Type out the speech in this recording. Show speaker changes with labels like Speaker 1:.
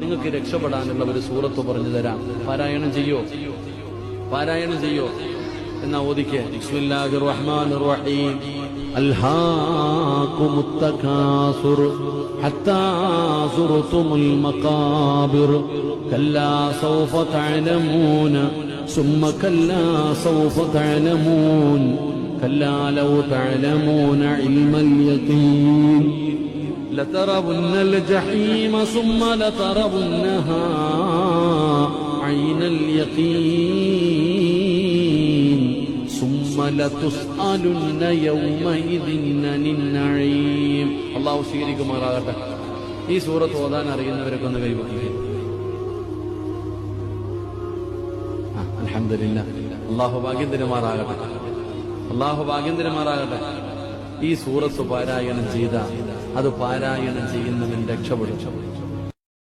Speaker 1: നിങ്ങൾക്ക് രക്ഷപ്പെടാനുള്ള ഒരു സൂറത്ത് പറഞ്ഞു തരാം പാരായണം ചെയ്യോ പാരായണം ചെയ്യോ എന്നാ ഓദിക്ക് ബിസ്മില്ലാഹിർ റഹ്മാനിർ റഹീം അൽഹാകുമുത് തകാസുർ ഹത്താ സുർതുമുൽ മഖാബിർ കല്ലാ സൗഫ തഅലമൂന ثم كلا سوف تعلمون كلا لو تعلمون علم اليقين لترون الجحيم ثم لترونها عين اليقين ثم لتسألن يومئذ عن النعيم അള്ളാഹു സ്വീകരിക്കുമാറാകട്ടെ ഈ സൂറത്ത് ഓതാൻ അറിയുന്നവരൊക്കെ ഒന്ന് കൈവക്കുക അലഹമില്ല അള്ളാഹു ഭാഗ്യം തരുമാറാകട്ടെ അള്ളാഹു ഭാഗ്യം തരുമാറാകട്ടെ ഈ സൂറത്ത് പാരായണം ചെയ്ത അത് പാരായണം ചെയ്യുന്നവൻ രക്ഷപ്പെടും.